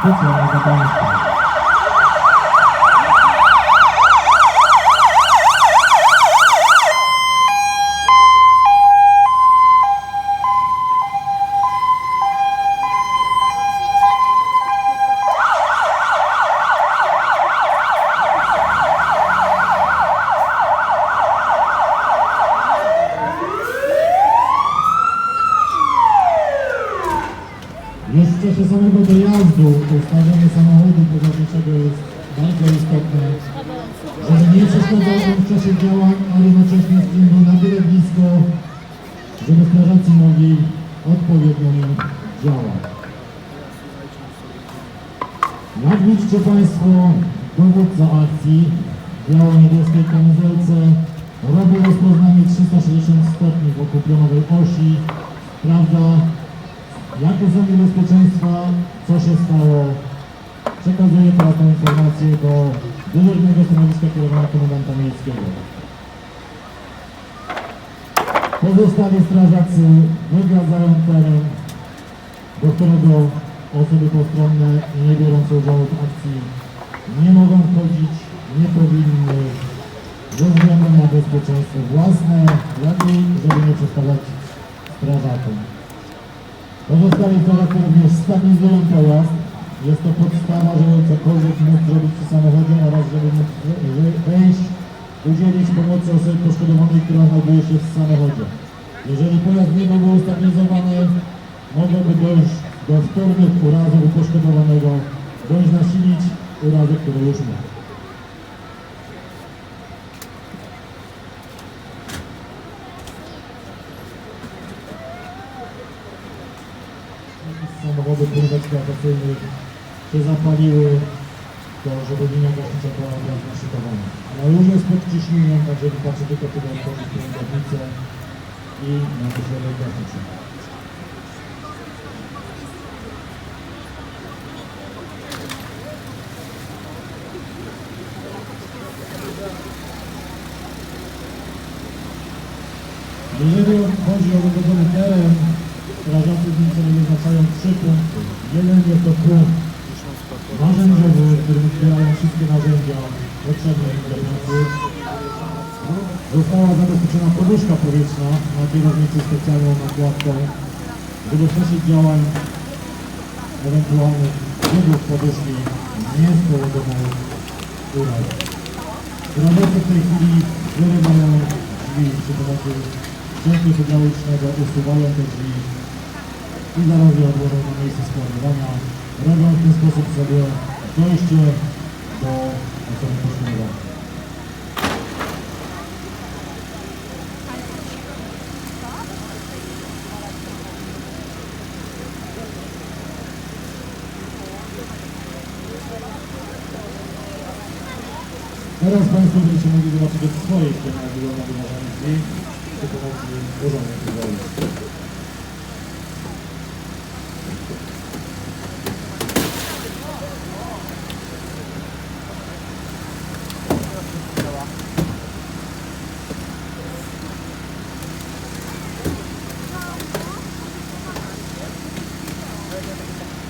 specjalnie dla Państwa. Już w czasie samego dojazdu ustawienie samochodu poważniejszego jest bardzo istotne, żeby nie przeszkadzał on w czasie działań, a równocześnie spłynął na tyle blisko, żeby strażacy mogli odpowiednio działać. Jak widzicie Państwo, dowódca akcji w biało-niebieskiej kamizelce robi rozpoznanie 360 stopni wokół pionowej osi, sprawdza Jakie są niebezpieczeństwa? Co się stało? Przekazuję teraz tę informację do dyżurnego stanowiska kierowania komendanta miejskiego. Pozostali strażacy wygradzają teren, do którego osoby postronne nie biorące udziału w akcji nie mogą wchodzić, nie powinny ze względu na bezpieczeństwo własne, i żeby nie przeszkadzać strażakom. Pozostali strażacy również stabilizują pojazd. Jest to podstawa, żeby cokolwiek móc zrobić przy samochodzie oraz żeby móc we- we- wejść, udzielić pomocy osobie poszkodowanej, która znajduje się w samochodzie. Jeżeli pojazd nie byłby ustabilizowany, mogłoby dojść do wtórnych urazów poszkodowanego, bądź nasilić urazy, które już ma. Samochody pływek eksploatacyjnych się zapaliły, to żeby linia gaśnicza była naszykowana. Ale już jest pod ciśnieniem, także wystarczy tylko tyle otworzyć pielęgniację i na środek gaśniczy. Jeżeli chodzi o wygodzony teren, nim sobie wyznaczają trzy punkty. Jeden jest to punkt narzędziowy, w którym zbierają wszystkie narzędzia potrzebne im do pracy. Została zabezpieczona poduszka powietrzna na kierownicy specjalną nakładką, żeby w czasie działań ewentualnych wybór poduszki nie spowodował uraz. Strażacy w tej chwili wyrywają drzwi przy pomocy sprzętu hydraulicznego, usuwają te drzwi i zaraz je odłożą na miejsce składowania. Robią w ten sposób sobie dojście do osoby poszkodowanej. Teraz Państwo będziecie mogli zobaczyć od swojej strony, jak wygląda drzwi przy pomocy urządzeń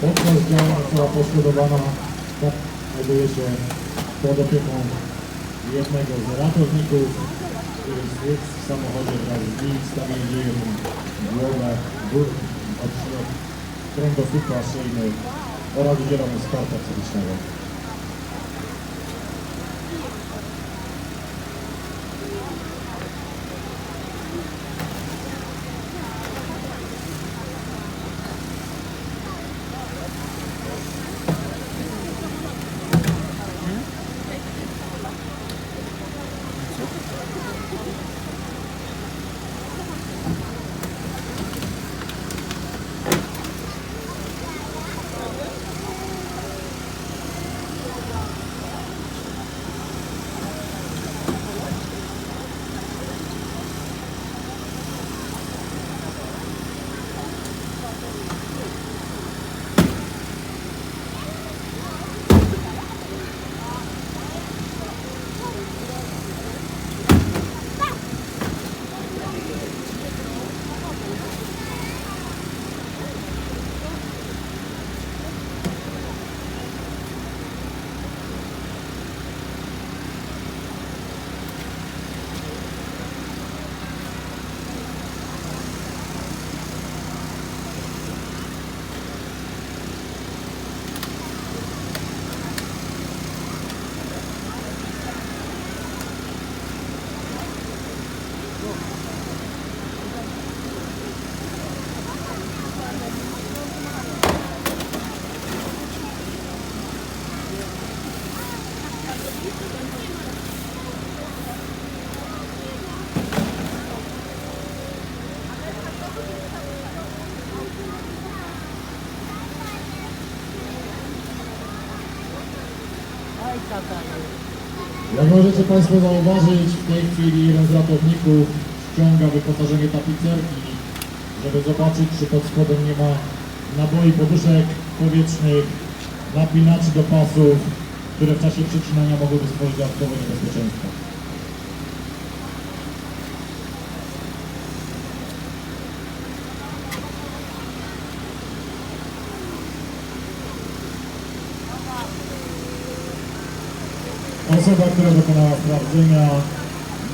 Podczas działań osoba poszkodowana tak, znajduje się pod opieką jednego z ratowników, który jest w samochodzie wraz z nim, stabilizuje mu głowę, górę, odśrodek kręgosłupa szyjny oraz udziela mu wsparcia psychicznego. Jak możecie Państwo zauważyć, w tej chwili jeden z ratowników ściąga wyposażenie tapicerki, żeby zobaczyć, czy pod spodem nie ma naboi poduszek powietrznych, napinaczy do pasów, które w czasie przecinania mogłyby stworzyć dodatkowe niebezpieczeństwo. Osoba, która dokonała sprawdzenia,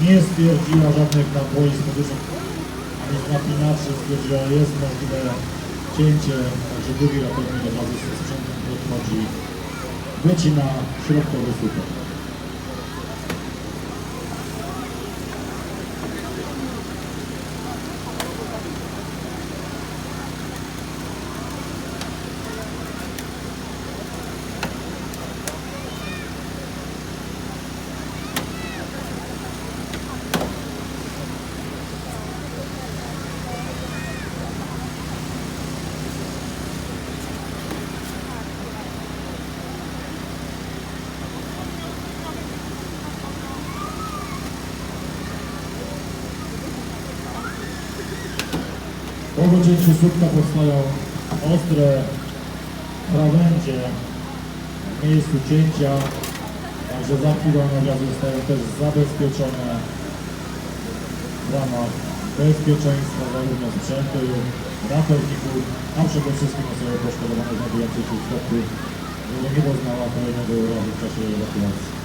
nie stwierdziła żadnych naboi z poduszek ani napinaczy, stwierdziła, że jest możliwe cięcie, także drugi ratownik od razu z sprzętem podchodzi, wycina środkowy słupek. Po wycięciu słupka powstają ostre krawędzie w miejscu cięcia, także zakrywane obrazy zostają też zabezpieczone w ramach bezpieczeństwa zarówno sprzętu, ratowników, a przede wszystkim osoby poszkodowane znajdujące się w środku, nie doznała kolejnego urazu w czasie ewakuacji.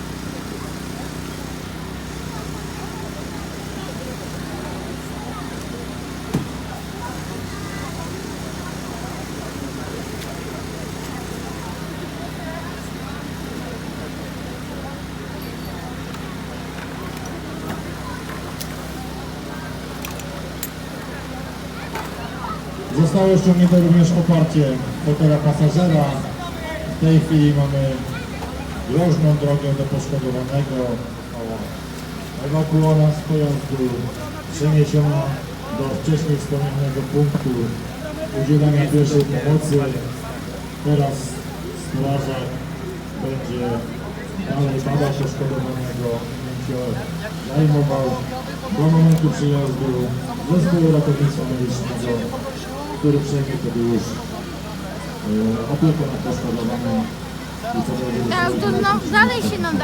Zostało ściągnięte również oparcie fotela pasażera. W tej chwili mamy groźną drogę do poszkodowanego. Ewakuowana z pojazdu, przeniesiona do wcześniej wspomnianego punktu udzielania pierwszej pomocy. Teraz strażak będzie dalej badał poszkodowanego, będzie zajmował do momentu przyjazdu zespołu ratownictwa medycznego, który przejmie wtedy już e, opiekę nad poszkodowanym Teraz to nam, dalej się nadaje.